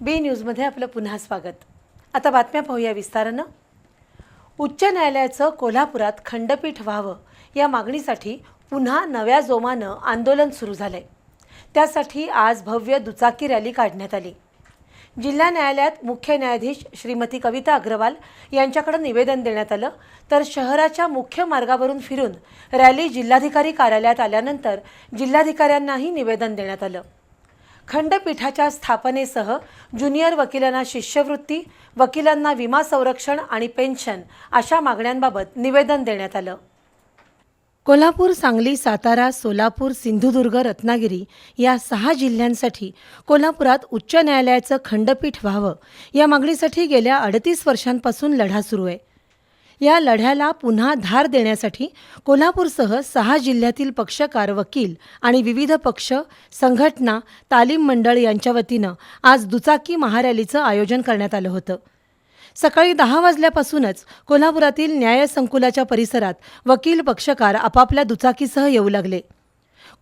बी न्यूजमध्ये आपलं पुन्हा स्वागत. आता बातम्या पाहूया विस्तारानं. उच्च न्यायालयाचं कोल्हापुरात खंडपीठ व्हावं या मागणीसाठी पुन्हा नव्या जोमानं आंदोलन सुरू झालंय. त्यासाठी आज भव्य दुचाकी रॅली काढण्यात आली. जिल्हा न्यायालयात मुख्य न्यायाधीश श्रीमती कविता अग्रवाल यांच्याकडे निवेदन देण्यात आलं तर शहराच्या मुख्य मार्गावरून फिरून रॅली जिल्हाधिकारी कार्यालयात आल्यानंतर जिल्हाधिकाऱ्यांनाही निवेदन देण्यात आलं. खंडपीठाच्या स्थापनेसह ज्युनियर वकिलांना शिष्यवृत्ती वकिलांना विमा संरक्षण आणि पेन्शन अशा मागण्यांबाबत निवेदन देण्यात आलं. कोल्हापूर सांगली सातारा सोलापूर सिंधुदुर्ग रत्नागिरी या सहा जिल्ह्यांसाठी कोल्हापुरात उच्च न्यायालयाचं खंडपीठ व्हावं. या मागणीसाठी गेल्या अडतीस वर्षांपासून लढा सुरू आहे. या लढ्याला पुन्हा धार देण्यासाठी कोल्हापूरसह सहा जिल्ह्यातील पक्षकार वकील आणि विविध पक्ष संघटना तालीम मंडळ यांच्या वतीनं आज दुचाकी महारॅलीचं आयोजन करण्यात आलं होतं. सकाळी दहा वाजल्यापासूनच कोल्हापुरातील न्यायसंकुलाच्या परिसरात वकील पक्षकार आपापल्या दुचाकीसह येऊ लागले.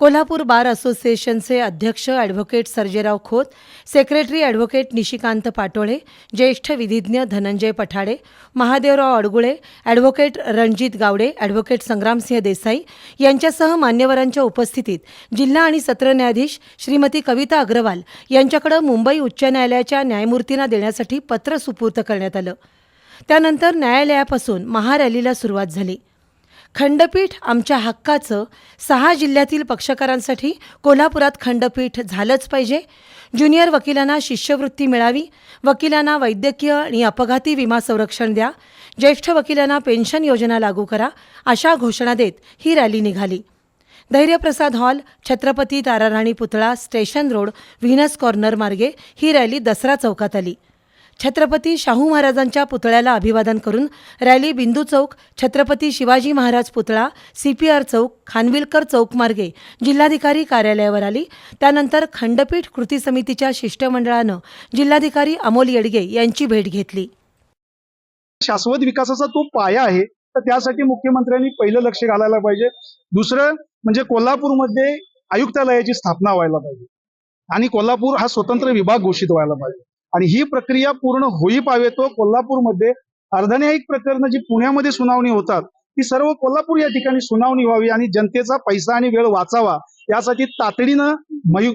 कोल्हापूर बार असोसिएशनचे अध्यक्ष advocate Sarjerao Khot secretary advocate Nishikant Patole ज्येष्ठ विधिज्ञ धनंजय पठाडे महादेवराव अडगुळे ॲडव्होकेट रणजित गावडे ॲडव्होकेट संग्रामसिंह देसाई यांच्यासह मान्यवरांच्या उपस्थितीत जिल्हा आणि सत्र न्यायाधीश श्रीमती कविता अग्रवाल यांच्याकडे मुंबई उच्च न्यायालयाच्या न्यायमूर्तींना देण्यासाठी पत्र सुपूर्त करण्यात आलं. त्यानंतर न्यायालयापासून महारॅलीला सुरुवात झाली. खंडपीठ आमच्या हक्काचं. सहा जिल्ह्यातील पक्षकारांसाठी कोल्हापुरात खंडपीठ झालंच पाहिजे. ज्युनियर वकिलांना शिष्यवृत्ती मिळावी. वकिलांना वैद्यकीय आणि अपघाती विमा संरक्षण द्या. ज्येष्ठ वकिलांना पेन्शन योजना लागू करा. अशा घोषणा देत ही रॅली निघाली. धैर्यप्रसाद हॉल छत्रपती ताराराणी पुतळा स्टेशन रोड व्हिनस कॉर्नर मार्गे ही रॅली दसरा चौकात आली. छत्रपती शाहू महाराजांच्या पुतळ्याला अभिवादन करून रॅली बिंदू चौक छत्रपती शिवाजी महाराज पुतळा सीपीआर चौक खानविलकर चौक मार्गे जिल्हाधिकारी कार्यालयावर आली. त्यानंतर खंडपीठ कृती समितीच्या शिष्टमंडळानं जिल्हाधिकारी अमोल येडगे यांची भेट घेतली. शाश्वत विकासाचा तो पाया आहे तर त्यासाठी मुख्यमंत्र्यांनी पहिलं लक्ष घालायला पाहिजे. दुसरं म्हणजे कोल्हापूरमध्ये आयुक्तालयाची स्थापना व्हायला पाहिजे. आणि कोल्हापूर हा स्वतंत्र विभाग घोषित व्हायला पाहिजे. आणि ही प्रक्रिया पूर्ण होई पावे तो कोल्हापूरमध्ये. अर्धन्यायिक प्रकरणं जी पुण्यामध्ये सुनावणी होतात ती सर्व कोल्हापूर या ठिकाणी सुनावणी व्हावी आणि जनतेचा पैसा आणि वेळ वाचावा यासाठी तातडीनं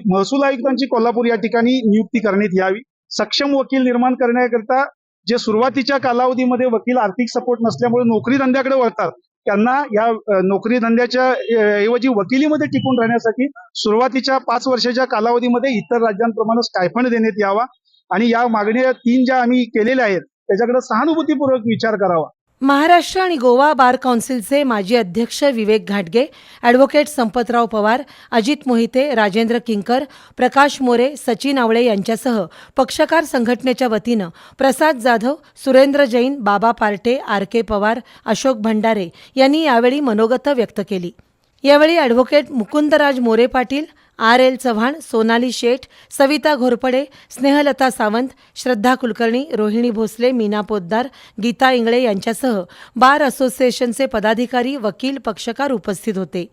महसूल आयुक्तांची कोल्हापूर या ठिकाणी नियुक्ती करण्यात यावी. सक्षम वकील निर्माण करण्याकरता जे सुरुवातीच्या कालावधीमध्ये वकील आर्थिक सपोर्ट नसल्यामुळे नोकरी धंद्याकडे वळतात त्यांना या नोकरी धंद्याच्या ऐवजी वकिलीमध्ये टिकून राहण्यासाठी सुरुवातीच्या पाच वर्षाच्या कालावधीमध्ये इतर राज्यांप्रमाणे स्टायफंड देण्यात यावा आणि या मागण्या तीन ज्या आम्ही केलेल्या आहेत त्याच्याकडे सहानुभूतीपूर्वक विचार करावा. महाराष्ट्र आणि गोवा बार काउन्सिलचे माजी अध्यक्ष विवेक घाटगे ॲडव्होकेट संपतराव पवार अजित मोहिते राजेंद्र किंकर प्रकाश मोरे सचिन आवळे यांच्यासह पक्षकार संघटनेच्या वतीनं प्रसाद जाधव सुरेंद्र जैन बाबा पार्टे आर के पवार अशोक भंडारे यांनी यावेळी मनोगत व्यक्त केली. यावेळी advocate Mukundraj More Patil R L Chavan Sonali Sheth Savita Ghorpade Snehalata Sawant Shraddha Kulkarni Rohini Bhosale Meena Poddar Geeta Ingale यांच्यासह बार असोसिएशनचे पदाधिकारी वकील पक्षकार उपस्थित होते.